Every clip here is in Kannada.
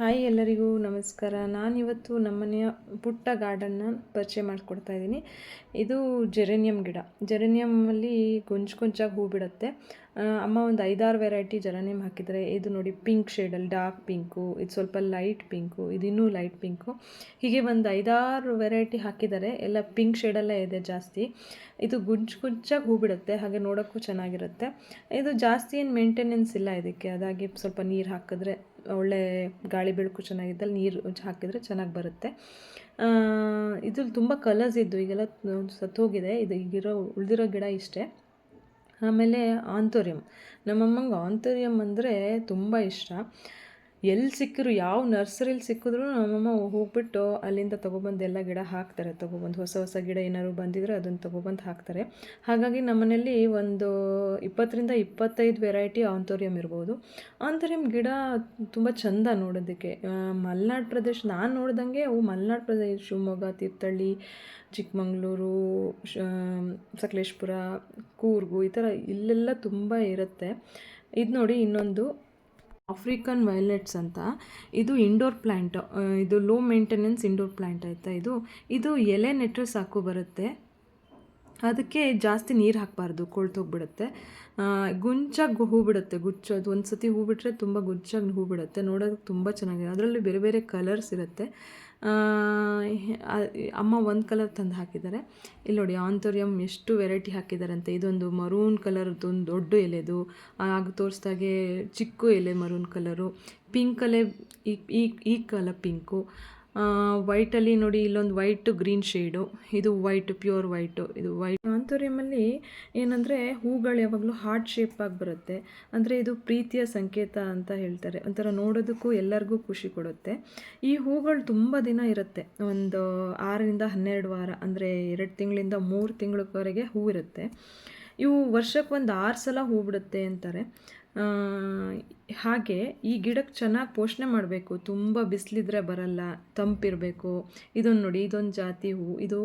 ಹಾಯ್ ಎಲ್ಲರಿಗೂ ನಮಸ್ಕಾರ. ನಾನಿವತ್ತು ನಮ್ಮನೆಯ ಪುಟ್ಟ ಗಾರ್ಡನ್ನ ಪರಿಚಯ ಮಾಡಿಕೊಡ್ತಾ ಇದ್ದೀನಿ. ಇದು ಜೆರೇನಿಯಂ ಗಿಡ. ಜೆರೇನಿಯಮಲ್ಲಿ ಗೊಂಚು ಗೊಂಚಾಗಿ ಹೂ ಬಿಡುತ್ತೆ. ಅಮ್ಮ ಒಂದು ಐದಾರು ವೆರೈಟಿ ಜೆರೇನಿಯಂ ಹಾಕಿದರೆ, ಇದು ನೋಡಿ ಪಿಂಕ್ ಶೇಡಲ್ಲಿ ಡಾರ್ಕ್ ಪಿಂಕು, ಇದು ಸ್ವಲ್ಪ ಲೈಟ್ ಪಿಂಕು, ಇದು ಇನ್ನೂ ಲೈಟ್ ಪಿಂಕು. ಹೀಗೆ ಒಂದು ಐದಾರು ವೆರೈಟಿ ಹಾಕಿದ್ದಾರೆ ಎಲ್ಲ ಪಿಂಕ್ ಶೇಡಲ್ಲೇ ಇದೆ ಜಾಸ್ತಿ. ಇದು ಗುಂಚು ಗುಂಚಾಗಿ ಹೂ ಬಿಡುತ್ತೆ, ಹಾಗೆ ನೋಡೋಕ್ಕೂ ಚೆನ್ನಾಗಿರುತ್ತೆ. ಇದು ಜಾಸ್ತಿ ಏನು ಮೇಂಟೆನೆನ್ಸ್ ಇಲ್ಲ ಇದಕ್ಕೆ, ಅದಾಗಿ ಸ್ವಲ್ಪ ನೀರು ಹಾಕಿದ್ರೆ ಒಳ್ಳೆ ಗಾಳಿ ಬೆಳಕು ಚೆನ್ನಾಗಿದ್ದಲ್ಲಿ ನೀರು ಹಾಕಿದರೆ ಚೆನ್ನಾಗಿ ಬರುತ್ತೆ. ಇದ್ರಲ್ಲಿ ತುಂಬ ಕಲರ್ಸ್ ಇದ್ದು ಈಗೆಲ್ಲ ಸತ್ತೋಗಿದೆ ಇದು ಈಗಿರೋ ಉಳಿದಿರೋ ಗಿಡ ಇಷ್ಟೇ. ಆಮೇಲೆ ಆಂಥೋರಿಯಂ ನಮ್ಮಮ್ಮಂಗೆ ಆಂಥೋರಿಯಂ ಅಂದರೆ ತುಂಬ ಇಷ್ಟ. ಎಲ್ಲಿ ಸಿಕ್ಕಿದ್ರು, ಯಾವ ನರ್ಸರಿಲಿ ಸಿಕ್ಕಿದ್ರು ನಮ್ಮಮ್ಮ ಹೋಗ್ಬಿಟ್ಟು ಅಲ್ಲಿಂದ ತೊಗೊಬಂದು ಎಲ್ಲ ಗಿಡ ಹಾಕ್ತಾರೆ. ತೊಗೊಬಂದು ಹೊಸ ಹೊಸ ಗಿಡ ಏನಾದ್ರು ಬಂದಿದ್ರೆ ಅದನ್ನು ತೊಗೊಬಂದು ಹಾಕ್ತಾರೆ. ಹಾಗಾಗಿ ನಮ್ಮನೇಲಿ ಒಂದು ಇಪ್ಪತ್ತರಿಂದ ಇಪ್ಪತ್ತೈದು ವೆರೈಟಿ ಆಂಥೋರಿಯಂ ಇರ್ಬೋದು. ಆಂಥೋರಿಯಂ ಗಿಡ ತುಂಬ ಚಂದ ನೋಡೋದಕ್ಕೆ. ಮಲೆನಾಡು ಪ್ರದೇಶ ನಾನು ನೋಡ್ದಂಗೆ ಅವು ಮಲೆನಾಡು ಪ್ರದೇಶ, ಶಿವಮೊಗ್ಗ, ತೀರ್ಥಹಳ್ಳಿ, ಚಿಕ್ಕಮಗಳೂರು ಸಕಲೇಶ್ಪುರ, ಕೂರ್ಗು ಈ ಥರ ಇಲ್ಲೆಲ್ಲ ತುಂಬ ಇರುತ್ತೆ. ಇದು ನೋಡಿ ಇನ್ನೊಂದು ಆಫ್ರಿಕನ್ ವೈಲೆಟ್ಸ್ ಅಂತ. ಇದು ಇಂಡೋರ್ ಪ್ಲ್ಯಾಂಟ್ ಇದು ಲೋ ಮೇಂಟೆನೆನ್ಸ್ ಇಂಡೋರ್ ಪ್ಲ್ಯಾಂಟ್ ಆಯಿತಾ ಇದು? ಇದು ಎಲೆ ನೆಟ್ಟರೆ ಸಾಕು ಬರುತ್ತೆ. ಅದಕ್ಕೆ ಜಾಸ್ತಿ ನೀರು ಹಾಕಬಾರ್ದು ಕೊಳ್ತೋಗ್ಬಿಡುತ್ತೆ ಗುಂಚಾಗಿ ಹೂ ಬಿಡುತ್ತೆ ಗುಚ್ಚೋದು ಒಂದು ಸತಿ ಹೂ ಬಿಟ್ಟರೆ ತುಂಬ ಗುಚ್ಚಾಗಿ ಹೂ ಬಿಡುತ್ತೆ. ನೋಡೋದಕ್ಕೆ ತುಂಬ ಚೆನ್ನಾಗಿದೆ. ಅದರಲ್ಲಿ ಬೇರೆ ಬೇರೆ ಕಲರ್ಸ್ ಇರುತ್ತೆ. ಅಮ್ಮ ಒಂದು ಕಲರ್ ತಂದು ಹಾಕಿದ್ದಾರೆ. ಇಲ್ಲಿ ನೋಡಿ ಆಂಥೋರಿಯಂ ಎಷ್ಟು ವೆರೈಟಿ ಹಾಕಿದ್ದಾರಂತೆ ಇದೊಂದು ಮರೂನ್ ಕಲರ್ದು ಒಂದು ದೊಡ್ಡ ಎಲೆದು. ಆಗ ತೋರಿಸ್ದಾಗೆ ಚಿಕ್ಕ ಎಲೆ ಮರೂನ್ ಕಲರು ಪಿಂಕಲ್ಲೇ ಈ ಈ ಈ ಕಲರ್ ಪಿಂಕು ವೈಟಲ್ಲಿ ನೋಡಿ ಇಲ್ಲೊಂದು ವೈಟ್ ಗ್ರೀನ್ ಶೇಡು ಇದು ವೈಟ್ ಪ್ಯೂರ್ ವೈಟು ಇದು ವೈಟ್ ಆಂಥೋರಿಯಮಲ್ಲಿ ಏನಂದರೆ ಹೂಗಳು ಯಾವಾಗಲೂ ಹಾರ್ಟ್ ಶೇಪಾಗಿ ಬರುತ್ತೆ. ಅಂದರೆ ಇದು ಪ್ರೀತಿಯ ಸಂಕೇತ ಅಂತ ಹೇಳ್ತಾರೆ. ಒಂಥರ ನೋಡೋದಕ್ಕೂ ಎಲ್ಲರಿಗೂ ಖುಷಿ ಕೊಡುತ್ತೆ. ಈ ಹೂಗಳು ತುಂಬ ದಿನ ಇರುತ್ತೆ. ಒಂದು ಆರರಿಂದ ಹನ್ನೆರಡು ವಾರ, ಅಂದರೆ ಎರಡು ತಿಂಗಳಿಂದ ಮೂರು ತಿಂಗಳವರೆಗೆ ಹೂ ಇರುತ್ತೆ. ಇವು ವರ್ಷಕ್ಕೆ ಒಂದು ಆರು ಸಲ ಹೂ ಬಿಡುತ್ತೆ ಅಂತಾರೆ. ಹಾಗೆ ಈ ಗಿಡಕ್ಕೆ ಚೆನ್ನಾಗಿ ಪೋಷಣೆ ಮಾಡಬೇಕು. ತುಂಬ ಬಿಸಿಲಿದ್ರೆ ಬರಲ್ಲ, ತಂಪಿರಬೇಕು. ಇದೊಂದು ನೋಡಿ, ಇದೊಂದು ಜಾತಿ ಹೂವು ಇದು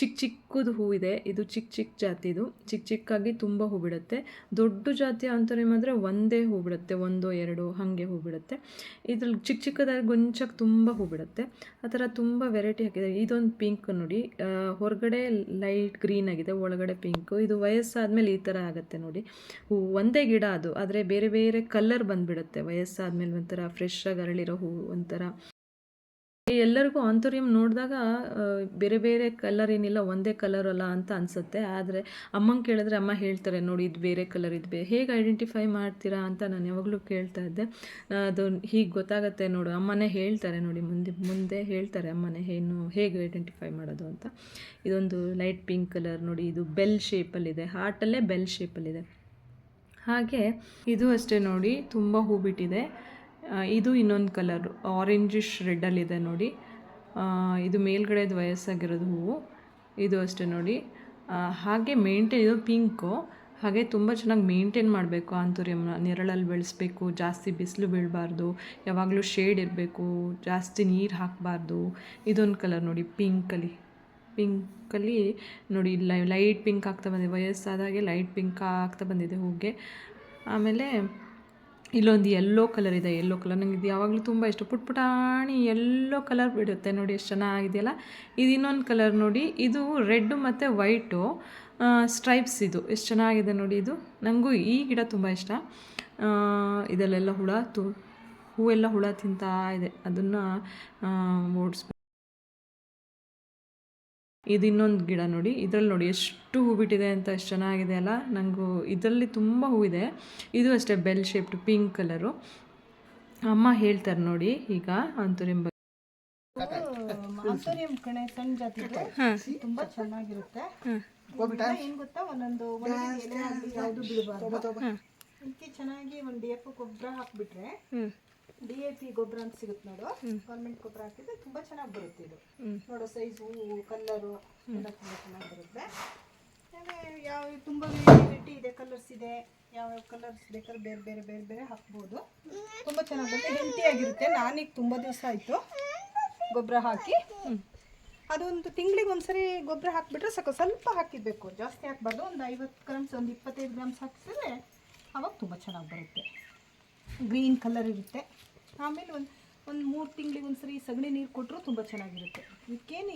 ಚಿಕ್ಕ ಚಿಕ್ಕದು ಹೂ ಇದೆ. ಇದು ಚಿಕ್ಕ ಚಿಕ್ಕ ಜಾತಿದು ಚಿಕ್ಕ ಚಿಕ್ಕಾಗಿ ತುಂಬ ಹೂ ಬಿಡುತ್ತೆ. ದೊಡ್ಡ ಜಾತಿ ಆಂಥೋರಿಯಂ ಮಾತ್ರ ಒಂದೇ ಹೂ ಬಿಡುತ್ತೆ, ಒಂದು ಎರಡು, ಹಾಗೆ ಹೂ ಬಿಡುತ್ತೆ. ಇದ್ರಲ್ಲಿ ಚಿಕ್ಕ ಚಿಕ್ಕದಾಗಿ ಗೊಂಚಕ್ಕೆ ತುಂಬ ಹೂ ಬಿಡುತ್ತೆ. ಆ ಥರ ತುಂಬ ವೆರೈಟಿ ಹಾಕಿದ್ದಾರೆ. ಇದೊಂದು ಪಿಂಕ್ ನೋಡಿ. ಹೊರಗಡೆ ಲೈಟ್ ಗ್ರೀನ್ ಆಗಿದೆ, ಒಳಗಡೆ ಪಿಂಕು. ಇದು ವಯಸ್ಸಾದ್ಮೇಲೆ ಈ ಥರ ಆಗುತ್ತೆ ನೋಡಿ. ಹೂ, ಒಂದೇ ಗಿಡ ಅದು. ಆದರೆ ಬೇರೆ ಬೇರೆ ಕಲರ್ ಬಂದ್ಬಿಡುತ್ತೆ ವಯಸ್ಸಾದ್ಮೇಲೆ ಒಂಥರ ಫ್ರೆಶ್ ಆಗಿ ಅರಳಿರೋ ಹೂ, ಒಂಥರ. ಎಲ್ಲರಿಗೂ ಆಂಥೋರಿಯಂ ನೋಡಿದಾಗ ಬೇರೆ ಬೇರೆ ಕಲರ್ ಏನಿಲ್ಲ, ಒಂದೇ ಕಲರ್ ಅಲ್ಲ ಅಂತ ಅನಿಸುತ್ತೆ. ಆದರೆ ಅಮ್ಮಂಗೆ ಕೇಳಿದ್ರೆ ಅಮ್ಮ ಹೇಳ್ತಾರೆ, ನೋಡಿ, ಇದು ಬೇರೆ ಕಲರ್ ಇದು ಬೇರೆ ಹೇಗೆ ಐಡೆಂಟಿಫೈ ಮಾಡ್ತೀರಾ ಅಂತ ನಾನು ಯಾವಾಗಲೂ ಕೇಳ್ತಾ ಇದ್ದೆ. ಅದು ಹೀಗೆ ಗೊತ್ತಾಗುತ್ತೆ ನೋಡು. ಅಮ್ಮನೇ ಹೇಳ್ತಾರೆ ನೋಡಿ, ಮುಂದೆ ಮುಂದೆ ಹೇಳ್ತಾರೆ ಅಮ್ಮನೇ ಏನು ಹೇಗೆ ಐಡೆಂಟಿಫೈ ಮಾಡೋದು ಅಂತ. ಇದೊಂದು ಲೈಟ್ ಪಿಂಕ್ ಕಲರ್ ನೋಡಿ, ಇದು ಬೆಲ್ ಶೇಪಲ್ಲಿದೆ ಹಾರ್ಟಲ್ಲೇ ಬೆಲ್ ಶೇಪಲ್ಲಿದೆ ಹಾಗೆ ಇದು ಅಷ್ಟೇ ನೋಡಿ, ತುಂಬ ಹೂ ಬಿಟ್ಟಿದೆ. ಇದು ಇನ್ನೊಂದು ಕಲರ್ ಆರೆಂಜಿಶ್ ರೆಡ್ಡಲ್ಲಿದೆ ನೋಡಿ. ಇದು ಮೇಲ್ಗಡೆದು ವಯಸ್ಸಾಗಿರೋದು ಹೂವು. ಇದು ಅಷ್ಟೇ ನೋಡಿ. ಹಾಗೆ ಮೇಂಟೈನ್ ಇದು ಪಿಂಕು ಹಾಗೆ ತುಂಬ ಚೆನ್ನಾಗಿ ಮೇಂಟೈನ್ ಮಾಡಬೇಕು ಆಂಥೋರಿಯಮ್ನ ನೆರಳಲ್ಲಿ ಬೆಳೆಸ್ಬೇಕು, ಜಾಸ್ತಿ ಬಿಸಿಲು ಬೀಳಬಾರ್ದು, ಯಾವಾಗಲೂ ಶೇಡ್ ಇರಬೇಕು, ಜಾಸ್ತಿ ನೀರು ಹಾಕಬಾರ್ದು. ಇದೊಂದು ಕಲರ್ ನೋಡಿ ಪಿಂಕಲ್ಲಿ ಪಿಂಕಲ್ಲಿ ನೋಡಿ, ಲೈ ಲೈಟ್ ಪಿಂಕ್ ಆಗ್ತಾ ಬಂದಿದೆ. ವಯಸ್ಸಾದಾಗೆ ಲೈಟ್ ಪಿಂಕ್ ಆಗ್ತಾ ಬಂದಿದೆ ಹೂಗೆ. ಆಮೇಲೆ ಇಲ್ಲೊಂದು ಯೆಲ್ಲೋ ಕಲರ್ ಇದೆ ಯೆಲ್ಲೋ ಕಲರ್ ನನಗೆ ಇದು ಯಾವಾಗಲೂ ತುಂಬ ಇಷ್ಟ. ಪುಟ್ ಪುಟಾಣಿ ಯೆಲ್ಲೋ ಕಲರ್ ಬಿಡುತ್ತೆ ನೋಡಿ, ಎಷ್ಟು ಚೆನ್ನಾಗಿದೆಯಲ್ಲ. ಇದು ಇನ್ನೊಂದು ಕಲರ್ ನೋಡಿ, ಇದು ರೆಡ್ ಮತ್ತು ವೈಟು ಸ್ಟ್ರೈಪ್ಸ್ ಇದು. ಎಷ್ಟು ಚೆನ್ನಾಗಿದೆ ನೋಡಿ ಇದು. ನನಗೂ ಈ ಗಿಡ ತುಂಬ ಇಷ್ಟ. ಇದರಲ್ಲೆಲ್ಲ ಹುಳ ತು, ಹೂವೆಲ್ಲ ಹುಳ ತಿಂತಾ ಇದೆ. ಅದನ್ನು ಓಡಿಸ್ಬೇಕು ಇದು ಇನ್ನೊಂದು ಗಿಡ ನೋಡಿ ಇದರಲ್ಲಿ ನೋಡಿ ಎಷ್ಟು ಹೂ ಬಿಟ್ಟಿದೆ ಅಂತ ಎಷ್ಟು ಚೆನ್ನಾಗಿದೆ ಅಲ್ಲ? ನನಗೂ ಇದರಲ್ಲಿ ತುಂಬ ಹೂ ಇದೆ. ಇದು ಅಷ್ಟೇ ಬೆಲ್ ಶೇಪ್ಡ್ ಪಿಂಕ್ ಕಲರು. ಅಮ್ಮ ಹೇಳ್ತಾರೆ ನೋಡಿ ಈಗ ಅಂತೂರಿಂ ಬಗ್ಗೆ. ಕಣೆ ಸಣ್ಣ ತುಂಬಾ ಚೆನ್ನಾಗಿರುತ್ತೆ. ಏನ್ ಗೊತ್ತಾ? ಒಂದೊಂದು ಯಾವ್ದು ಬಿಡಬಾರ್ದು. ಚೆನ್ನಾಗಿ ಒಂದು ಡಿ ಎಫ್ ಗೊಬ್ಬರ ಹಾಕ್ಬಿಟ್ರೆ ಡಿ ಎ ಪಿ ಗೊಬ್ಬರ ಅಂತ ಸಿಗುತ್ತೆ ನೋಡು. ಗೌರ್ಮೆಂಟ್ ಗೊಬ್ಬರ ಹಾಕಿದ್ರೆ ತುಂಬಾ ಚೆನ್ನಾಗಿ ಬರುತ್ತೆ ಇದು. ನೋಡೋ ಸೈಜ್ ಹೂವು ಕಲ್ಲರು ಎಲ್ಲ ತುಂಬಾ ಚೆನ್ನಾಗಿ ಬರುತ್ತೆ. ಆಮೇಲೆ ಯಾವ ತುಂಬಾ ವೆರೈಟಿ ಇದೆ ಕಲರ್ಸ್ ಇದೆ. ಯಾವ ಕಲರ್ಸ್ ಬೇಕಾದ್ರೆ ಬೇರೆ ಬೇರೆ ಬೇರೆ ಬೇರೆ ಹಾಕ್ಬೋದು. ತುಂಬಾ ಚೆನ್ನಾಗಿ ಬರುತ್ತೆ. ಹೆಲ್ತಿ ಆಗಿರುತ್ತೆ. ನಾನೀಗ ತುಂಬಾ ದಿವಸ ಆಯಿತು ಗೊಬ್ಬರ ಹಾಕಿ. ಅದೊಂದು ತಿಂಗಳಿಗೆ ಒಂದ್ಸರಿ ಗೊಬ್ಬರ ಹಾಕಿಬಿಟ್ರೆ ಸ್ವಲ್ಪ ಸ್ವಲ್ಪ ಹಾಕಿಬೇಕು ಜಾಸ್ತಿ ಹಾಕ್ಬಾರ್ದು. ಒಂದು ಐವತ್ತು ಗ್ರಾಮ್ಸ್ ಒಂದು ಇಪ್ಪತ್ತೈದು ಗ್ರಾಮ್ಸ್ ಹಾಕಿಸಿದ್ರೆ ಅವಾಗ ತುಂಬ ಚೆನ್ನಾಗಿ ಬರುತ್ತೆ. ಗ್ರೀನ್ ಕಲರ್ ಇರುತ್ತೆ. ಆಮೇಲೆ ಒಂದು ಒಂದು ಮೂರು ತಿಂಗಳಿಗೆ ಒಂದ್ಸರಿ ಸಗಣಿ ನೀರು ಕೊಟ್ಟರು ತುಂಬ ಚೆನ್ನಾಗಿರುತ್ತೆ. ಇದಕ್ಕೇನು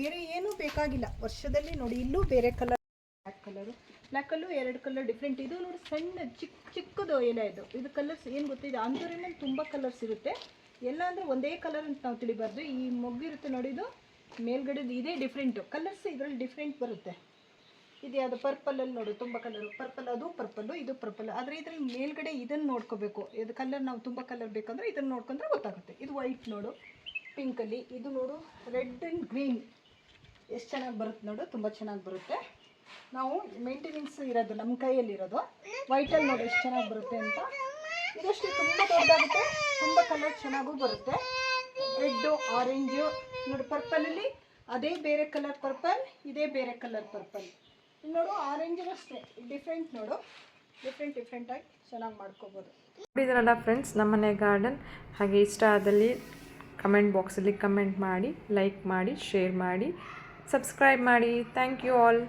ಬೇರೆ ಏನೂ ಬೇಕಾಗಿಲ್ಲ. ವರ್ಷದಲ್ಲಿ ನೋಡಿ ಇಲ್ಲೂ ಬೇರೆ ಕಲರ್. Black colour. ಬ್ಲ್ಯಾಕಲ್ಲೂ ಎರಡು ಕಲರ್ ಡಿಫ್ರೆಂಟ್. ಇದು ನೋಡಿ ಸಣ್ಣ ಚಿಕ್ಕ ಚಿಕ್ಕದು ಎಲೆ ಇದು. ಇದು ಕಲರ್ಸ್ ಏನು ಗೊತ್ತಿದೆ ಆಂತೂರಿನಲ್ಲಿ ತುಂಬ ಕಲರ್ಸ್ ಇರುತ್ತೆ. ಎಲ್ಲ ಅಂದರೆ ಒಂದೇ ಕಲರ್ ಅಂತ ನಾವು ತಿಳಿಬಾರ್ದು. ಈ ಮೊಗ್ಗಿರುತ್ತೆ ನೋಡಿದು ಮೇಲ್ಗಡೆದು ಇದೇ ಡಿಫ್ರೆಂಟು. ಕಲರ್ಸ್ ಇದರಲ್ಲಿ ಡಿಫ್ರೆಂಟ್ ಬರುತ್ತೆ. ಇದು ಯಾವುದು ಪರ್ಪಲಲ್ಲಿ ನೋಡು, ತುಂಬ ಕಲರು ಪರ್ಪಲ್ ಅದು ಪರ್ಪಲ್ಲು ಇದು ಪರ್ಪಲ್ ಆದರೆ ಇದರಲ್ಲಿ ಮೇಲ್ಗಡೆ ಇದನ್ನು ನೋಡ್ಕೋಬೇಕು. ಇದು ಕಲರ್ ನಾವು ತುಂಬ ಕಲರ್ ಬೇಕಂದ್ರೆ ಇದನ್ನು ನೋಡ್ಕೊಂಡ್ರೆ ಗೊತ್ತಾಗುತ್ತೆ. ಇದು ವೈಟ್ ನೋಡು ಪಿಂಕಲ್ಲಿ ಇದು ನೋಡು ರೆಡ್ ಆ್ಯಂಡ್ ಗ್ರೀನ್ ಎಷ್ಟು ಚೆನ್ನಾಗಿ ಬರುತ್ತೆ ನೋಡು, ತುಂಬ ಚೆನ್ನಾಗಿ ಬರುತ್ತೆ. ನಾವು ಮೇಂಟೆನೆನ್ಸ್ ಇರೋದು ನಮ್ಮ ಕೈಯಲ್ಲಿರೋದು ವೈಟಲ್ಲಿ ನೋಡಿ, ಎಷ್ಟು ಚೆನ್ನಾಗಿ ಬರುತ್ತೆ ಅಂತ. ಇದಷ್ಟು ತುಂಬ ದೊಡ್ಡದಾಗುತ್ತೆ, ತುಂಬ ಕಲರ್ ಚೆನ್ನಾಗೂ ಬರುತ್ತೆ. ರೆಡ್ಡು ಆರೆಂಜು ನೋಡಿ ಪರ್ಪಲಲ್ಲಿ ಅದೇ ಬೇರೆ ಕಲರ್ ಪರ್ಪಲ್ ಇದೇ ಬೇರೆ ಕಲರ್ ಪರ್ಪಲ್ ನೋಡು ಆರೆಂಜ್ ಅಷ್ಟೇ. ಡಿಫ್ರೆಂಟ್ ನೋಡು. ಡಿಫ್ರೆಂಟ್ ಡಿಫ್ರೆಂಟಾಗಿ ಚೆನ್ನಾಗಿ ಮಾಡ್ಕೋಬೋದು. ನೋಡಿದ್ರಲ್ಲ ಫ್ರೆಂಡ್ಸ್ ನಮ್ಮನೆ ಗಾರ್ಡನ್ ಹಾಗೆ ಇಷ್ಟ ಆದಲ್ಲಿ ಕಮೆಂಟ್ ಬಾಕ್ಸಲ್ಲಿ ಕಮೆಂಟ್ ಮಾಡಿ ಲೈಕ್ ಮಾಡಿ ಶೇರ್ ಮಾಡಿ ಸಬ್ಸ್ಕ್ರೈಬ್ ಮಾಡಿ. Thank you all